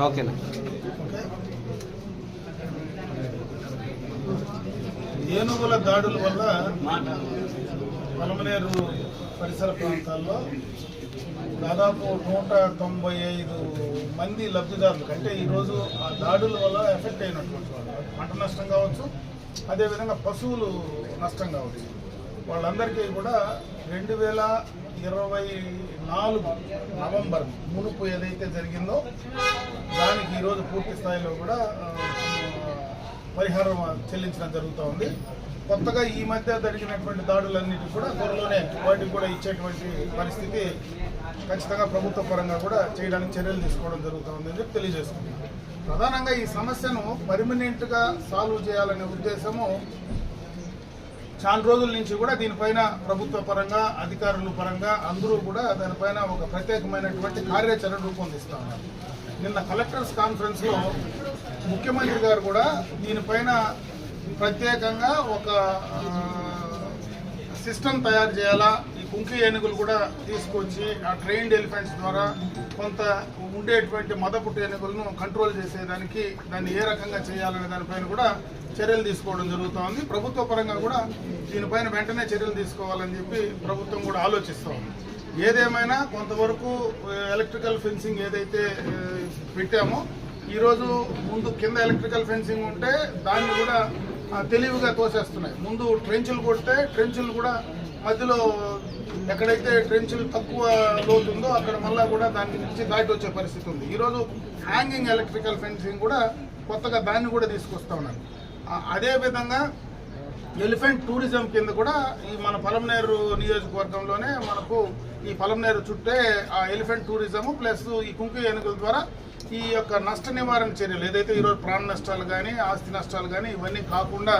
ఓకేనా? ఏనుగుల దాడుల వల్ల పలమనేరు పరిసర ప్రాంతాల్లో దాదాపు నూట తొంభై ఐదు మంది లబ్ధిదారులు అంటే ఈరోజు ఆ దాడుల వల్ల ఎఫెక్ట్ అయినటువంటి వాళ్ళు. పంట నష్టం కావచ్చు అదేవిధంగా పశువులు నష్టం కావచ్చు. వాళ్ళందరికీ కూడా రెండు వేల ఇరవై నాలుగు నవంబర్ మునుపు ఏదైతే జరిగిందో దానికి ఈరోజు పూర్తి స్థాయిలో కూడా పరిహారం చెల్లించడం జరుగుతూ ఉంది. కొత్తగా ఈ మధ్య జరిగినటువంటి దాడులన్నిటి కూడా త్వరలోనే వాటికి కూడా ఇచ్చేటువంటి పరిస్థితి ఖచ్చితంగా ప్రభుత్వ పరంగా కూడా చేయడానికి చర్యలు తీసుకోవడం జరుగుతుందని చెప్పి తెలియజేసుకుంటున్నాం ప్రధానంగా ఈ సమస్యను పర్మనెంట్గా సాల్వ్ చేయాలనే ఉద్దేశము చాలా రోజుల నుంచి కూడా దీనిపైన ప్రభుత్వ పరంగా అధికారుల పరంగా అందరూ కూడా దానిపైన ఒక ప్రత్యేకమైనటువంటి కార్యాచరణ రూపొందిస్తా ఉన్నారు. నిన్న కలెక్టర్స్ కాన్ఫరెన్స్లో ముఖ్యమంత్రి గారు కూడా దీనిపైన ప్రత్యేకంగా ఒక సిస్టమ్ తయారు చేయాలా కుంకి ఏనుగులు కూడా తీసుకొచ్చి ఆ ట్రైన్డ్ ఎలిఫెంట్స్ ద్వారా కొంత ఉండేటువంటి మదపుట్టు ఏనుగులను కంట్రోల్ చేసేదానికి దాన్ని ఏ రకంగా చేయాలనే దానిపైన కూడా చర్యలు తీసుకోవడం జరుగుతూ ఉంది. ప్రభుత్వ పరంగా కూడా దీనిపైన వెంటనే చర్యలు తీసుకోవాలని చెప్పి ప్రభుత్వం కూడా ఆలోచిస్తూ ఉంది. ఏదేమైనా కొంతవరకు ఎలక్ట్రికల్ ఫెన్సింగ్ ఏదైతే పెట్టామో ఈరోజు ముందు కింద ఎలక్ట్రికల్ ఫెన్సింగ్ ఉంటే దాన్ని కూడా తెలివిగా తోసేస్తున్నాయి. ముందు ట్రెంచులు కొడితే ట్రెంచులు కూడా మధ్యలో ఎక్కడైతే ట్రెంచులు తక్కువ లోతు ఉందో అక్కడ మళ్ళా కూడా దాని నుంచి దాటి వచ్చే పరిస్థితి ఉంది. ఈరోజు హ్యాంగింగ్ ఎలక్ట్రికల్ ఫెన్సింగ్ కూడా కొత్తగా దాన్ని కూడా తీసుకొస్తా ఉన్నారు. అదేవిధంగా అదే విధంగా ఎలిఫెంట్ టూరిజం కింద కూడా ఈ మన పలంనేరు నియోజకవర్గంలోనే మనకు ఈ పలంనేరు చుట్టే ఆ ఎలిఫెంట్ టూరిజం ప్లస్ ఈ కుంకు ఏనుగుల ద్వారా ఈ యొక్క నష్ట నివారణ చర్యలు ఏదైతే ఈరోజు ప్రాణ నష్టాలు కానీ ఆస్తి నష్టాలు కానీ ఇవన్నీ కాకుండా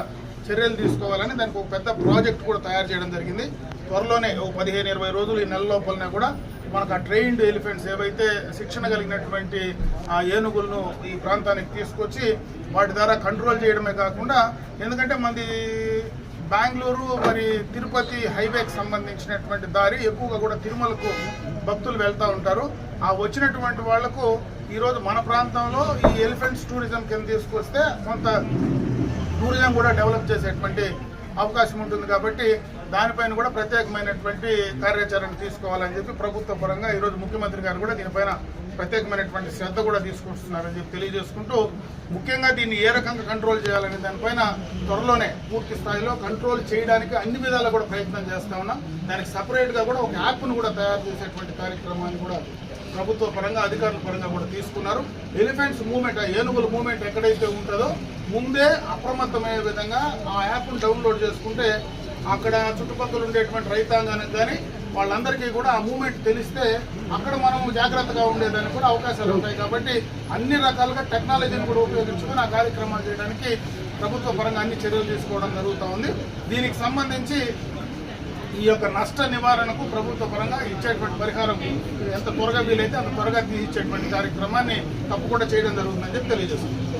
చర్యలు తీసుకోవాలని దానికి ఒక పెద్ద ప్రాజెక్ట్ కూడా తయారు చేయడం జరిగింది. త్వరలోనే ఒక పదిహేను ఇరవై రోజులు ఈ నెల లోపలనే కూడా మనకు ఆ ట్రైన్డ్ ఎలిఫెంట్స్ ఏవైతే శిక్షణ కలిగినటువంటి ఆ ఏనుగులను ఈ ప్రాంతానికి తీసుకొచ్చి వాటి ద్వారా కంట్రోల్ చేయడమే కాకుండా ఎందుకంటే మనది బెంగళూరు మరి తిరుపతి హైవేకి సంబంధించినటువంటి దారి ఎక్కువగా కూడా తిరుమలకు భక్తులు వెళ్తూ ఉంటారు. ఆ వచ్చినటువంటి వాళ్ళకు ఈరోజు మన ప్రాంతంలో ఈ ఎలిఫెంట్స్ టూరిజం కింద తీసుకొస్తే కొంత టూరిజం కూడా డెవలప్ చేసేటువంటి అవకాశం ఉంటుంది కాబట్టి దానిపైన కూడా ప్రత్యేకమైనటువంటి కార్యాచరణ తీసుకోవాలని చెప్పి ప్రభుత్వ పరంగా ఈరోజు ముఖ్యమంత్రి గారు కూడా దీనిపైన ప్రత్యేకమైనటువంటి శ్రద్ధ కూడా తీసుకొస్తున్నారని చెప్పి తెలియజేసుకుంటూ ముఖ్యంగా దీన్ని ఏ రకంగా కంట్రోల్ చేయాలనే దానిపైన త్వరలోనే పూర్తి స్థాయిలో కంట్రోల్ చేయడానికి అన్ని విధాలా కూడా ప్రయత్నం చేస్తా ఉన్నాం. దానికి సపరేట్గా కూడా ఒక యాప్ను కూడా తయారు చేసేటువంటి కార్యక్రమాన్ని కూడా ప్రభుత్వ పరంగా అధికారుల పరంగా కూడా తీసుకున్నారు. ఎలిఫెంట్స్ మూమెంట్ ఏనుగుల మూమెంట్ ఎక్కడైతే ఉంటుందో ముందే అప్రమత్తమయ్యే విధంగా ఆ యాప్ను డౌన్లోడ్ చేసుకుంటే అక్కడ చుట్టుపక్కల ఉండేటువంటి రైతాంగానికి కానీ వాళ్ళందరికీ కూడా ఆ మూమెంట్ తెలిస్తే అక్కడ మనం జాగ్రత్తగా ఉండేదానికి కూడా అవకాశాలు ఉంటాయి. కాబట్టి అన్ని రకాలుగా టెక్నాలజీని కూడా ఉపయోగించుకొని ఆ కార్యక్రమాలు చేయడానికి ప్రభుత్వ పరంగా అన్ని చర్యలు తీసుకోవడం జరుగుతూ ఉంది. దీనికి సంబంధించి ఈ యొక్క నష్ట నివారణకు ప్రభుత్వ పరంగా ఇచ్చేటువంటి పరిహారం ఎంత త్వరగా వీలైతే అంత త్వరగా ఇచ్చేటువంటి కార్యక్రమాన్ని తప్పకుండా చేయడం జరుగుతుందని చెప్పి తెలియజేస్తుంది